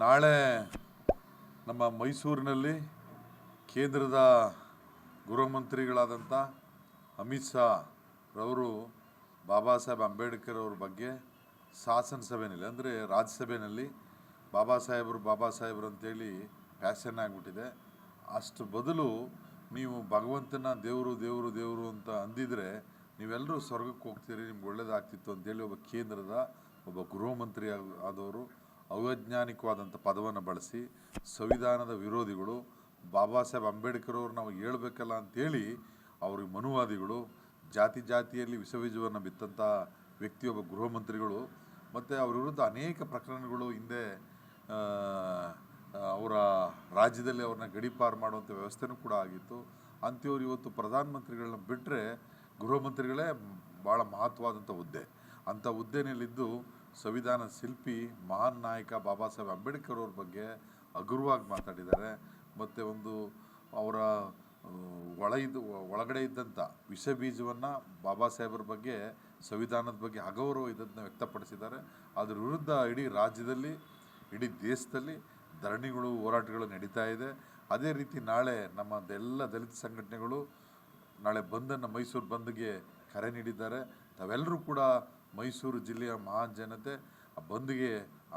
ನಾಳೆ ನಮ್ಮ ಮೈಸೂರಿನಲ್ಲಿ ಕೇಂದ್ರದ ಗೃಹಮಂತ್ರಿಗಳಾದಂಥ ಅಮಿತ್ ಶಾ ರವರು, ಬಾಬಾ ಸಾಹೇಬ್ ಅಂಬೇಡ್ಕರ್ ಅವ್ರ ಬಗ್ಗೆ ಶಾಸನಸಭೆಯಲ್ಲಿ ಅಂದರೆ ರಾಜ್ಯಸಭೆಯಲ್ಲಿ ಬಾಬಾ ಸಾಹೇಬರು ಬಾಬಾ ಸಾಹೇಬರು ಅಂತೇಳಿ ಫ್ಯಾಷನ್ ಆಗಿಬಿಟ್ಟಿದೆ. ಅಷ್ಟು ಬದಲು ನೀವು ಭಗವಂತನ ದೇವರು ದೇವರು ದೇವರು ಅಂತ ಅಂದಿದ್ರೆ ನೀವೆಲ್ಲರೂ ಸ್ವರ್ಗಕ್ಕೆ ಹೋಗ್ತೀರಿ, ನಿಮ್ಗೆ ಒಳ್ಳೇದಾಗ್ತಿತ್ತು ಅಂತೇಳಿ ಒಬ್ಬ ಕೇಂದ್ರದ ಒಬ್ಬ ಗೃಹ ಮಂತ್ರಿ ಆದವರು ಅವೈಜ್ಞಾನಿಕವಾದಂಥ ಪದವನ್ನು ಬಳಸಿ ಸಂವಿಧಾನದ ವಿರೋಧಿಗಳು ಬಾಬಾ ಸಾಹೇಬ್ ಅಂಬೇಡ್ಕರ್ ಅವ್ರು ನಾವು ಹೇಳ್ಬೇಕಲ್ಲ ಅಂತೇಳಿ ಅವ್ರಿಗೆ ಮನುವಾದಿಗಳು, ಜಾತಿ ಜಾತಿಯಲ್ಲಿ ವಿಷಬೀಜವನ್ನು ಬಿತ್ತಂಥ ವ್ಯಕ್ತಿಯೊಬ್ಬ ಗೃಹ ಮಂತ್ರಿಗಳು ಮತ್ತು ಅವ್ರ ವಿರುದ್ಧ ಅನೇಕ ಪ್ರಕರಣಗಳು ಹಿಂದೆ ಅವರ ರಾಜ್ಯದಲ್ಲಿ ಅವ್ರನ್ನ ಗಡೀಪಾರು ಮಾಡುವಂಥ ವ್ಯವಸ್ಥೆನೂ ಕೂಡ ಆಗಿತ್ತು. ಅಂಥವ್ರು ಇವತ್ತು ಪ್ರಧಾನಮಂತ್ರಿಗಳನ್ನ ಬಿಟ್ಟರೆ ಗೃಹ ಮಂತ್ರಿಗಳೇ ಭಾಳ ಮಹತ್ವವಾದಂಥ ಹುದ್ದೆ. ಅಂಥ ಹುದ್ದೆನಲ್ಲಿದ್ದು ಸಂವಿಧಾನ ಶಿಲ್ಪಿ ಮಹಾನ್ ನಾಯಕ ಬಾಬಾ ಸಾಹೇಬ್ ಅಂಬೇಡ್ಕರ್ ಅವ್ರ ಬಗ್ಗೆ ಹಗುರವಾಗಿ ಮಾತಾಡಿದ್ದಾರೆ. ಮತ್ತು ಒಂದು ಅವರ ಒಳ ಇದ್ದು ಒಳಗಡೆ ಇದ್ದಂಥ ವಿಷ ಬೀಜವನ್ನು ಬಾಬಾ ಸಾಹೇಬರ ಬಗ್ಗೆ, ಸಂವಿಧಾನದ ಬಗ್ಗೆ ಅಗೌರವ ಇದನ್ನು ವ್ಯಕ್ತಪಡಿಸಿದ್ದಾರೆ. ಅದರ ವಿರುದ್ಧ ಇಡೀ ರಾಜ್ಯದಲ್ಲಿ, ಇಡೀ ದೇಶದಲ್ಲಿ ಧರಣಿಗಳು, ಹೋರಾಟಗಳು ನಡೀತಾ ಇದೆ. ಅದೇ ರೀತಿ ನಾಳೆ ನಮ್ಮ ಎಲ್ಲ ದಲಿತ ಸಂಘಟನೆಗಳು ನಾಳೆ ಬಂದನ್ನು ಮೈಸೂರು ಬಂದ್ಗೆ ಕರೆ ನೀಡಿದ್ದಾರೆ. ತಾವೆಲ್ಲರೂ ಕೂಡ ಮೈಸೂರು ಜಿಲ್ಲೆಯ ಮಹಾನ್ ಜನತೆ ಆ ಬಂದ್ಗೆ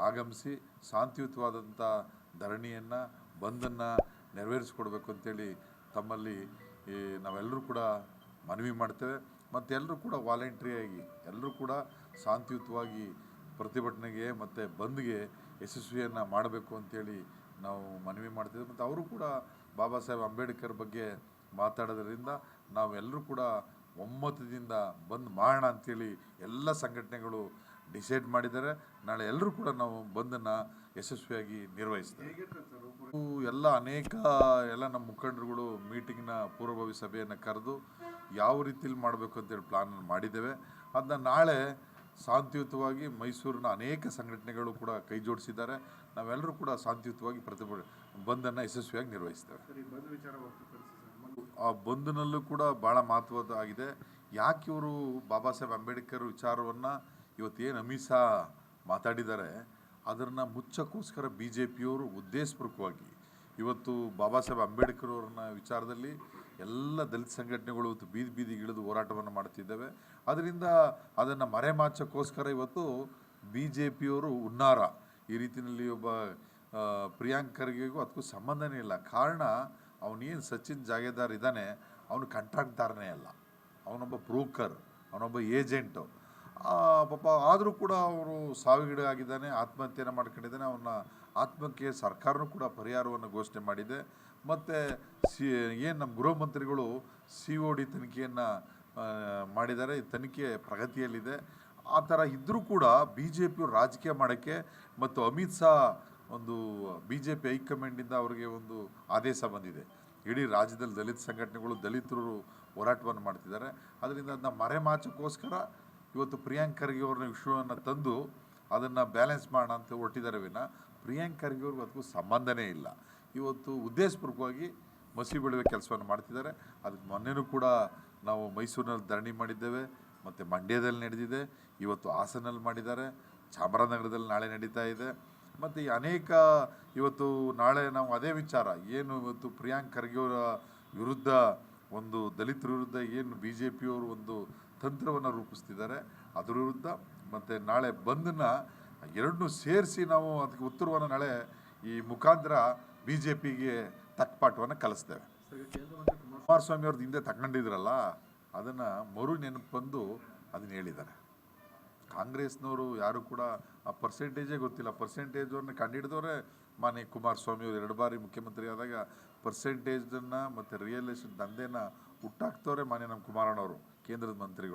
ಆಗಮಿಸಿ ಶಾಂತಿಯುತವಾದಂಥ ಧರಣಿಯನ್ನು, ಬಂದನ್ನು ನೆರವೇರಿಸ್ಕೊಡ್ಬೇಕು ಅಂತೇಳಿ ತಮ್ಮಲ್ಲಿ ಈ ನಾವೆಲ್ಲರೂ ಕೂಡ ಮನವಿ ಮಾಡ್ತೇವೆ. ಮತ್ತು ಎಲ್ಲರೂ ಕೂಡ ವಾಲಂಟ್ರಿಯಾಗಿ ಎಲ್ಲರೂ ಕೂಡ ಶಾಂತಿಯುತವಾಗಿ ಪ್ರತಿಭಟನೆಗೆ ಮತ್ತು ಬಂದ್ಗೆ ಯಶಸ್ವಿಯನ್ನು ಮಾಡಬೇಕು ಅಂತೇಳಿ ನಾವು ಮನವಿ ಮಾಡ್ತೇವೆ. ಮತ್ತು ಅವರು ಕೂಡ ಬಾಬಾ ಸಾಹೇಬ್ ಅಂಬೇಡ್ಕರ್ ಬಗ್ಗೆ ಮಾತಾಡೋದ್ರಿಂದ ನಾವೆಲ್ಲರೂ ಕೂಡ ಒಮ್ಮತದಿಂದ ಬಂದ್ ಮಾಡೋಣ ಅಂತೇಳಿ ಎಲ್ಲ ಸಂಘಟನೆಗಳು ಡಿಸೈಡ್ ಮಾಡಿದ್ದಾರೆ. ನಾಳೆ ಎಲ್ಲರೂ ಕೂಡ ನಾವು ಬಂದನ್ನು ಯಶಸ್ವಿಯಾಗಿ ನಿರ್ವಹಿಸ್ತೇವೆ ಎಲ್ಲ ಅನೇಕ ಎಲ್ಲ ನಮ್ಮ ಮುಖಂಡರುಗಳು ಮೀಟಿಂಗ್ನ ಪೂರ್ವಭಾವಿ ಸಭೆಯನ್ನು ಕರೆದು ಯಾವ ರೀತಿಯಲ್ಲಿ ಮಾಡಬೇಕು ಅಂತೇಳಿ ಪ್ಲಾನ್ ಮಾಡಿದ್ದೇವೆ. ಅದನ್ನ ನಾಳೆ ಶಾಂತಿಯುತವಾಗಿ ಮೈಸೂರಿನ ಅನೇಕ ಸಂಘಟನೆಗಳು ಕೂಡ ಕೈ ಜೋಡಿಸಿದ್ದಾರೆ. ನಾವೆಲ್ಲರೂ ಕೂಡ ಶಾಂತಿಯುತವಾಗಿ ಪ್ರತಿಭಟ ಬಂದನ್ನು ಯಶಸ್ವಿಯಾಗಿ ನಿರ್ವಹಿಸ್ತೇವೆ. ಆ ಬಂದ್ನಲ್ಲೂ ಕೂಡ ಭಾಳ ಮಹತ್ವದ ಆಗಿದೆ ಯಾಕೆ ಇವರು ಬಾಬಾ ಸಾಹೇಬ್ ಅಂಬೇಡ್ಕರ್ ವಿಚಾರವನ್ನು ಇವತ್ತೇನು ಅಮಿತ್ ಶಾ ಮಾತಾಡಿದ್ದಾರೆ ಅದನ್ನು ಮುಚ್ಚಕ್ಕೋಸ್ಕರ ಬಿ ಜೆ ಪಿಯವರು ಉದ್ದೇಶಪೂರ್ವಕವಾಗಿ ಇವತ್ತು ಬಾಬಾ ಸಾಹೇಬ್ ಅಂಬೇಡ್ಕರ್ ಅವರನ್ನ ವಿಚಾರದಲ್ಲಿ ಎಲ್ಲ ದಲಿತ ಸಂಘಟನೆಗಳು ಇವತ್ತು ಬೀದಿ ಬೀದಿಗೆ ಇಳಿದು ಹೋರಾಟವನ್ನು ಮಾಡ್ತಿದ್ದಾವೆ. ಅದರಿಂದ ಅದನ್ನು ಮರೆಮಾಚಕ್ಕೋಸ್ಕರ ಇವತ್ತು ಬಿ ಜೆ ಪಿಯವರು ಉನ್ನಾರ ಈ ರೀತಿಯಲ್ಲಿ ಒಬ್ಬ ಆ, ಪ್ರಿಯಾಂಕ್ ಖರ್ಗೆಗೂ ಅದಕ್ಕೂ ಸಂಬಂಧನೇ ಇಲ್ಲ. ಕಾರಣ ಅವನೇನು ಸಚಿನ್ ಜಾಗೇದಾರ್ ಇದ್ದಾನೆ, ಅವನು ಕಾಂಟ್ರಾಕ್ಟ್ದಾರನೇ ಅಲ್ಲ. ಅವನೊಬ್ಬ ಬ್ರೋಕರ್ ಅವನೊಬ್ಬ ಏಜೆಂಟು ಪಾಪ ಆದರೂ ಕೂಡ ಅವರು ಸಾವಿಗೀಡಾಗಿದ್ದಾನೆ ಆತ್ಮಹತ್ಯೆಯನ್ನು ಮಾಡ್ಕೊಂಡಿದ್ದಾನೆ ಅವನ ಆತ್ಮಕ್ಕೆ ಸರ್ಕಾರನೂ ಕೂಡ ಪರಿಹಾರವನ್ನು ಘೋಷಣೆ ಮಾಡಿದೆ. ಮತ್ತು ಸಿ, ಏನು ನಮ್ಮ ಗೃಹ ಮಂತ್ರಿಗಳು ಸಿ ಒ ಡಿ ತನಿಖೆಯನ್ನು ಮಾಡಿದ್ದಾರೆ ತನಿಖೆ ಪ್ರಗತಿಯಲ್ಲಿದೆ. ಆ ಥರ ಇದ್ದರೂ ಕೂಡ ಬಿ ಜೆ ಪಿಯು ರಾಜಕೀಯ ಮಾಡೋಕ್ಕೆ ಮತ್ತು ಅಮಿತ್ ಶಾ ಒಂದು ಬಿ ಜೆ ಪಿ ಹೈಕಮಾಂಡಿಂದ ಅವರಿಗೆ ಒಂದು ಆದೇಶ ಬಂದಿದೆ. ಇಡೀ ರಾಜ್ಯದಲ್ಲಿ ದಲಿತ ಸಂಘಟನೆಗಳು, ದಲಿತರು ಹೋರಾಟವನ್ನು ಮಾಡ್ತಿದ್ದಾರೆ. ಅದರಿಂದ ಅದನ್ನ ಮರೆಮಾಚಕ್ಕೋಸ್ಕರ ಇವತ್ತು ಪ್ರಿಯಾಂಕ್ ಖರ್ಗೆ ಅವ್ರನ್ನ ವಿಷಯವನ್ನು ತಂದು ಅದನ್ನು ಬ್ಯಾಲೆನ್ಸ್ ಮಾಡೋಣ ಅಂತ ಹೊರಟಿದ್ದಾರೆ ವಿನ ಪ್ರಿಯಾಂಕ್ ಖರ್ಗೆ ಅದಕ್ಕೂ ಸಂಬಂಧನೇ ಇಲ್ಲ. ಇವತ್ತು ಉದ್ದೇಶಪೂರ್ವಕವಾಗಿ ಮಸಿ ಬೆಳೆಯುವ ಕೆಲಸವನ್ನು ಮಾಡ್ತಿದ್ದಾರೆ. ಅದಕ್ಕೆ ಮೊನ್ನೆನೂ ಕೂಡ ನಾವು ಮೈಸೂರಿನಲ್ಲಿ ಧರಣಿ ಮಾಡಿದ್ದೇವೆ. ಮತ್ತು ಮಂಡ್ಯದಲ್ಲಿ ನಡೆದಿದೆ. ಇವತ್ತು ಹಾಸನಲ್ಲಿ ಮಾಡಿದ್ದಾರೆ. ಚಾಮರಾಜನಗರದಲ್ಲಿ ನಾಳೆ ನಡೀತಾ ಇದೆ. ಮತ್ತು ಈ ಅನೇಕ ಇವತ್ತು ನಾಳೆ ನಾವು ಅದೇ ವಿಚಾರ, ಏನು ಇವತ್ತು ಪ್ರಿಯಾಂಕ್ ಖರ್ಗೆ ಅವರ ವಿರುದ್ಧ, ಒಂದು ದಲಿತರ ವಿರುದ್ಧ ಏನು ಬಿ ಜೆ ಪಿಯವರು ಒಂದು ತಂತ್ರವನ್ನು ರೂಪಿಸ್ತಿದ್ದಾರೆ, ಅದರ ವಿರುದ್ಧ ಮತ್ತು ನಾಳೆ ಬಂದನ್ನ ಎರಡನ್ನೂ ಸೇರಿಸಿ ನಾವು ಅದಕ್ಕೆ ಉತ್ತರವನ್ನು ನಾಳೆ ಈ ಮುಖಾಂತರ ಬಿ ಜೆ ಪಿಗೆ ತಕ್ಕಪಾಠವನ್ನು ಕಲಿಸ್ತೇವೆ. ಕುಮಾರಸ್ವಾಮಿ ಅವ್ರದ್ದು ಹಿಂದೆ ತಗೊಂಡಿದ್ರಲ್ಲ, ಅದನ್ನು ಮರು ನೆನಪು ಬಂದು ಅದನ್ನು ಹೇಳಿದ್ದಾರೆ. ಕಾಂಗ್ರೆಸ್ನವರು ಯಾರು ಕೂಡ ಆ ಪರ್ಸೆಂಟೇಜೇ ಗೊತ್ತಿಲ್ಲ. ಪರ್ಸೆಂಟೇಜ್ ಅವ್ರನ್ನ ಕಂಡುಹಿಡಿದವರೇ ಮಾನ್ಯ ಕುಮಾರಸ್ವಾಮಿ ಅವರು ಎರಡು ಬಾರಿ ಮುಖ್ಯಮಂತ್ರಿ ಆದಾಗ ಪರ್ಸೆಂಟೇಜನ್ನು ಮತ್ತು ರಿಯಲ್ ಎಸ್ಟೇಟ್ ದಂಧೆನ ಹುಟ್ಟಾಕ್ತವ್ರೆ ಮಾನ್ಯ ನಮ್ಮ ಕುಮಾರಣ್ಣವರು, ಕೇಂದ್ರದ ಮಂತ್ರಿಗಳು.